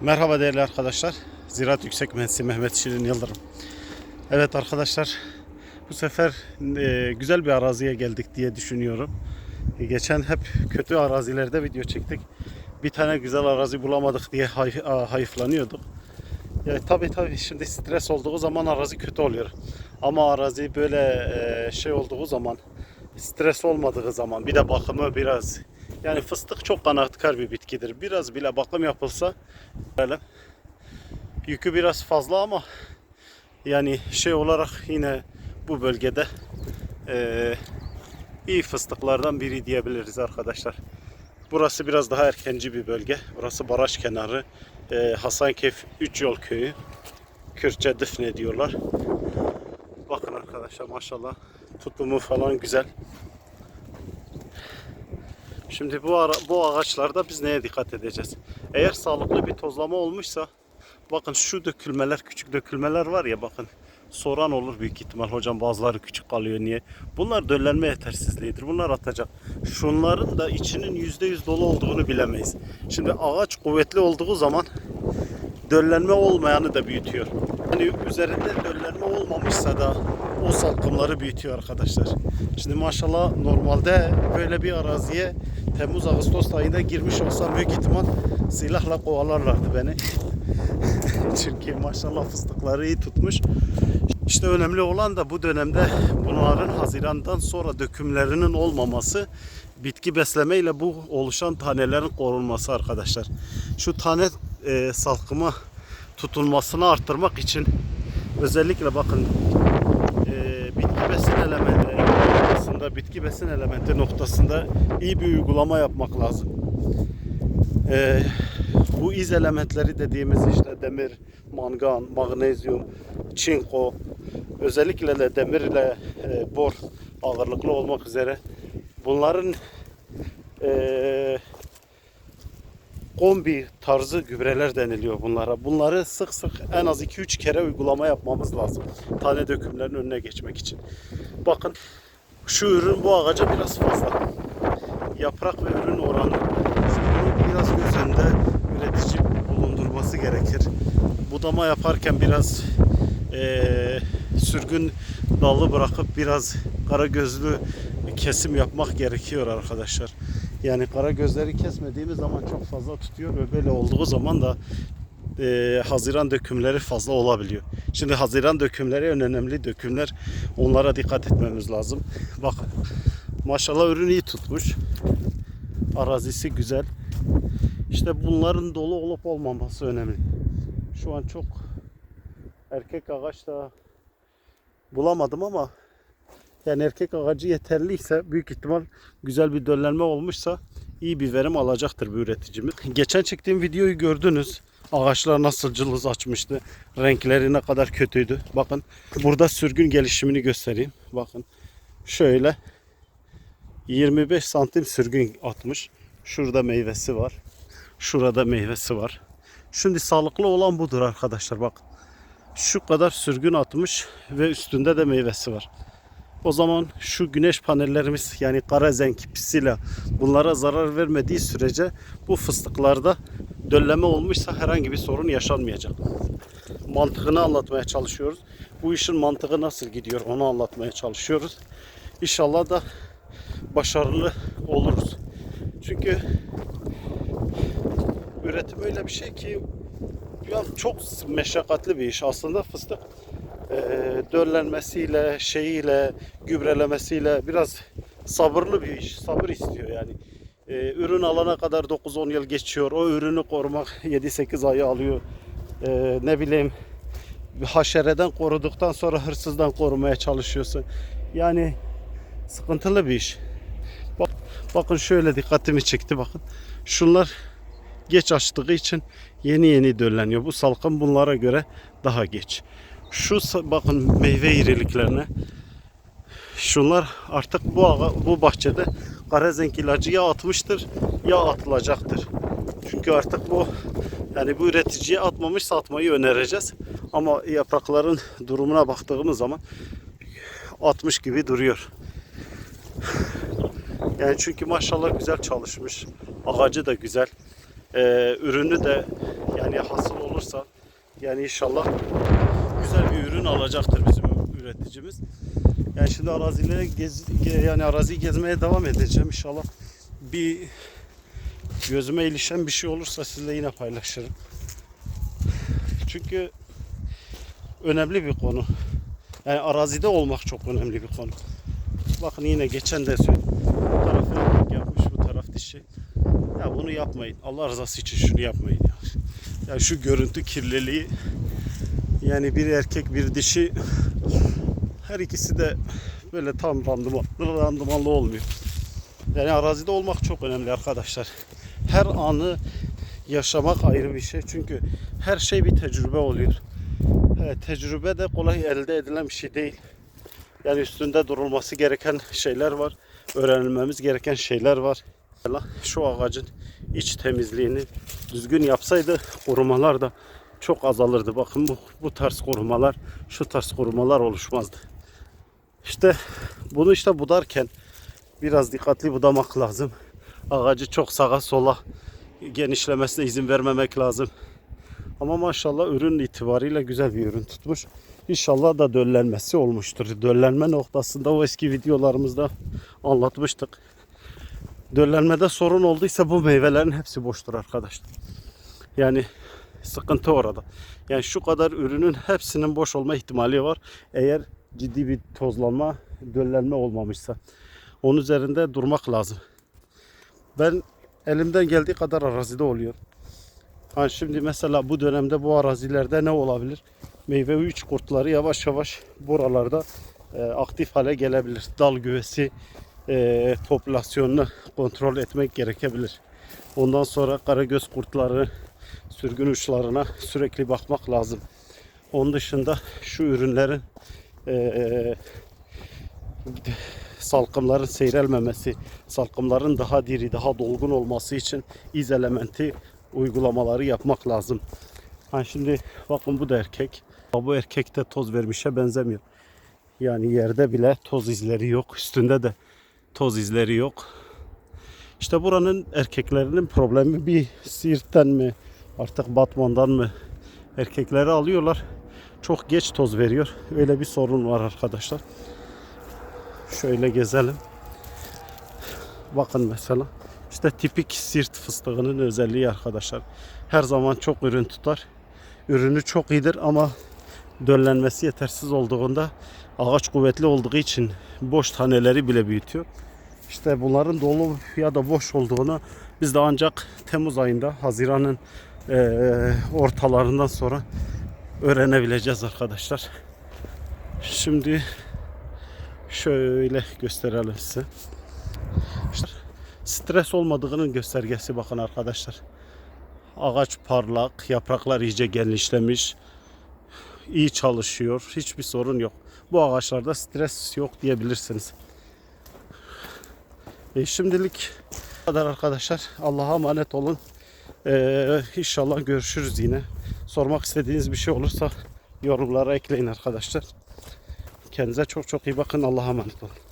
Merhaba değerli arkadaşlar. Ziraat Yüksek Mühendisi Mehmet Şirin Yıldırım. Evet arkadaşlar bu sefer e, güzel bir araziye geldik diye düşünüyorum. E, geçen hep kötü arazilerde video çektik. Bir tane güzel arazi bulamadık diye hay, a, hayıflanıyorduk. Ya tabii tabii şimdi stres olduğu zaman arazi kötü oluyor. Ama arazi böyle e, şey olduğu zaman stres olmadığı zaman bir de bakımı biraz yani fıstık çok kanaatkar bir bitkidir. Biraz bile bakım yapılsa yükü biraz fazla ama yani şey olarak yine bu bölgede e, iyi fıstıklardan biri diyebiliriz arkadaşlar. Burası biraz daha erkenci bir bölge. Burası baraj kenarı. E, Hasankeyf 3 yol köyü. Kürtçe Dıfne diyorlar. Bakın arkadaşlar maşallah tutumu falan güzel. Şimdi bu ara, bu ağaçlarda biz neye dikkat edeceğiz? Eğer sağlıklı bir tozlama olmuşsa bakın şu dökülmeler küçük dökülmeler var ya bakın soran olur büyük ihtimal hocam bazıları küçük kalıyor niye? Bunlar döllenme yetersizliğidir. Bunlar atacak. Şunların da içinin %100 dolu olduğunu bilemeyiz. Şimdi ağaç kuvvetli olduğu zaman döllenme olmayanı da büyütüyor. Hani üzerinde döllenme olmamışsa da o salkımları büyütüyor arkadaşlar. Şimdi maşallah normalde böyle bir araziye Temmuz Ağustos ayında girmiş olsam büyük ihtimal silahla kovalarlardı beni. Çünkü maşallah fıstıkları iyi tutmuş. İşte önemli olan da bu dönemde bunların Haziran'dan sonra dökümlerinin olmaması bitki beslemeyle bu oluşan tanelerin korunması arkadaşlar. Şu tane e, salkımı tutulmasını arttırmak için özellikle bakın besin elementi noktasında bitki besin elementi noktasında iyi bir uygulama yapmak lazım. E, bu iz elementleri dediğimiz işte demir, mangan, magnezyum, çinko, özellikle de demir ile e, bor ağırlıklı olmak üzere bunların e, kombi tarzı gübreler deniliyor bunlara. Bunları sık sık en az 2-3 kere uygulama yapmamız lazım. Tane dökümlerin önüne geçmek için. Bakın şu ürün bu ağaca biraz fazla. Yaprak ve ürün oranı. Biraz göz önünde üretici bulundurması gerekir. Budama yaparken biraz eee, sürgün dalı bırakıp biraz kara gözlü kesim yapmak gerekiyor arkadaşlar. Yani kara gözleri kesmediğimiz zaman çok fazla tutuyor ve böyle olduğu zaman da eee, Haziran dökümleri fazla olabiliyor. Şimdi Haziran dökümleri en önemli dökümler. Onlara dikkat etmemiz lazım. Bakın maşallah ürün iyi tutmuş. Arazisi güzel. İşte bunların dolu olup olmaması önemli. Şu an çok erkek ağaç da bulamadım ama yani erkek ağacı yeterliyse büyük ihtimal güzel bir döllenme olmuşsa iyi bir verim alacaktır bu üreticimiz. Geçen çektiğim videoyu gördünüz. Ağaçlar nasıl cılız açmıştı. Renkleri ne kadar kötüydü. Bakın burada sürgün gelişimini göstereyim. Bakın şöyle 25 santim sürgün atmış. Şurada meyvesi var. Şurada meyvesi var. Şimdi sağlıklı olan budur arkadaşlar bak. Şu kadar sürgün atmış ve üstünde de meyvesi var. O zaman şu güneş panellerimiz yani kara zenk pisila bunlara zarar vermediği sürece bu fıstıklarda dölleme olmuşsa herhangi bir sorun yaşanmayacak. Mantığını anlatmaya çalışıyoruz. Bu işin mantığı nasıl gidiyor onu anlatmaya çalışıyoruz. İnşallah da başarılı oluruz. Çünkü üretim öyle bir şey ki ya çok meşakkatli bir iş aslında fıstık e, döllenmesiyle şeyiyle gübrelemesiyle biraz sabırlı bir iş sabır istiyor yani. E, ürün alana kadar 9-10 yıl geçiyor. O ürünü korumak 7-8 ayı alıyor. E, ne bileyim haşereden koruduktan sonra hırsızdan korumaya çalışıyorsun. Yani sıkıntılı bir iş. Bak, bakın şöyle dikkatimi çekti bakın. Şunlar geç açtığı için yeni yeni dölleniyor. Bu salkım bunlara göre daha geç. Şu bakın meyve iriliklerine. Şunlar artık bu bu bahçede karazenk ilacı ya atmıştır ya atılacaktır. Çünkü artık bu yani bu üreticiye atmamışsa atmayı önereceğiz. Ama yaprakların durumuna baktığımız zaman atmış gibi duruyor. Yani çünkü maşallah güzel çalışmış. Ağacı da güzel. Ee, ürünü de yani hasıl olursa yani inşallah güzel bir ürün alacaktır bizim üreticimiz. Yani şimdi arazilere gez, ge- yani araziyi gezmeye devam edeceğim inşallah. Bir gözüme ilişen bir şey olursa sizle yine paylaşırım. Çünkü önemli bir konu. Yani arazide olmak çok önemli bir konu. Bakın yine geçen de söyledim. Bu taraf erkek yapmış, bu taraf dişi. Ya bunu yapmayın. Allah rızası için şunu yapmayın ya. Ya şu görüntü kirliliği yani bir erkek bir dişi her ikisi de böyle tam randıman, randımanlı olmuyor. Yani arazide olmak çok önemli arkadaşlar. Her anı yaşamak ayrı bir şey. Çünkü her şey bir tecrübe oluyor. Evet, tecrübe de kolay elde edilen bir şey değil. Yani üstünde durulması gereken şeyler var. Öğrenilmemiz gereken şeyler var. Şu ağacın iç temizliğini düzgün yapsaydı korumalar da çok azalırdı. Bakın bu, bu tarz korumalar, şu tarz korumalar oluşmazdı. İşte bunu işte budarken biraz dikkatli budamak lazım. Ağacı çok sağa sola genişlemesine izin vermemek lazım. Ama maşallah ürün itibariyle güzel bir ürün tutmuş. İnşallah da döllenmesi olmuştur. Döllenme noktasında o eski videolarımızda anlatmıştık. Döllenmede sorun olduysa bu meyvelerin hepsi boştur arkadaşlar. Yani sıkıntı orada. Yani şu kadar ürünün hepsinin boş olma ihtimali var. Eğer ciddi bir tozlanma, döllenme olmamışsa. Onun üzerinde durmak lazım. Ben elimden geldiği kadar arazide oluyor. Ha şimdi mesela bu dönemde bu arazilerde ne olabilir? Meyve üç kurtları yavaş yavaş buralarda e, aktif hale gelebilir. Dal güvesi e, popülasyonunu kontrol etmek gerekebilir. Ondan sonra karagöz kurtları, sürgün uçlarına sürekli bakmak lazım. Onun dışında şu ürünlerin e, salkımların seyrelmemesi, salkımların daha diri, daha dolgun olması için iz elementi uygulamaları yapmak lazım. Ha şimdi bakın bu da erkek. Bu erkek de toz vermişe benzemiyor. Yani yerde bile toz izleri yok. Üstünde de toz izleri yok. İşte buranın erkeklerinin problemi bir Siirt'ten mi artık Batman'dan mı erkekleri alıyorlar. Çok geç toz veriyor. Öyle bir sorun var arkadaşlar. Şöyle gezelim. Bakın mesela. İşte tipik sirt fıstığının özelliği arkadaşlar. Her zaman çok ürün tutar. Ürünü çok iyidir ama döllenmesi yetersiz olduğunda ağaç kuvvetli olduğu için boş taneleri bile büyütüyor. İşte bunların dolu ya da boş olduğunu biz de ancak Temmuz ayında, Haziran'ın eee, ortalarından sonra öğrenebileceğiz arkadaşlar. Şimdi şöyle gösterelim size. İşte stres olmadığının göstergesi bakın arkadaşlar. Ağaç parlak, yapraklar iyice genişlemiş, iyi çalışıyor, hiçbir sorun yok. Bu ağaçlarda stres yok diyebilirsiniz. E, şimdilik kadar arkadaşlar. Allah'a emanet olun. Ee, inşallah görüşürüz yine. Sormak istediğiniz bir şey olursa yorumlara ekleyin arkadaşlar. Kendinize çok çok iyi bakın. Allah'a emanet olun.